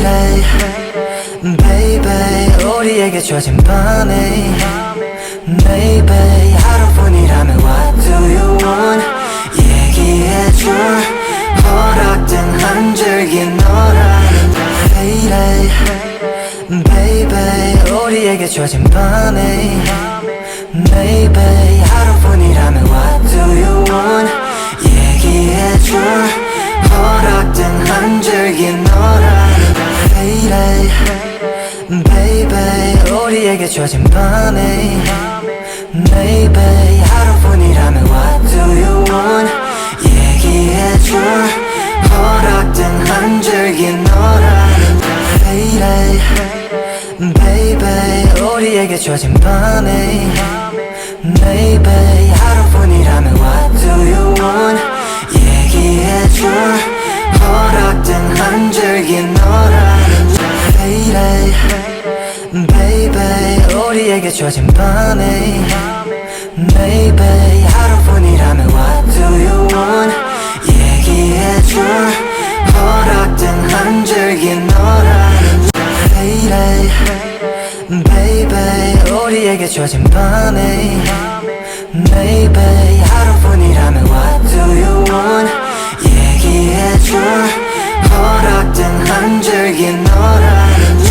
Lady Baby 우리에게 주어진 밤에. Maybe 하루뿐이라면 What do you want? 얘기해줄 허락된 한 줄기 너라는 Lady Baby 우리에게 주어진 밤에. Maybe 하루뿐 Baby 우리에게 주어진 밤에 Maybe 하루뿐이라면 What do you want? 얘기해줄 허락된 한 줄기 너라는 Lady Baby 우리에게 주어진 밤에 payday Baby 우리에게 주어진 밤에 Maybe 하루뿐이라면 What do you want 얘기해줘 허락된 한 줄기 너라는 Payday Baby 우리에게 주어진 밤에 Maybe 하루뿐이라면 What do you want 얘기해줘 허락된 한 줄기 너라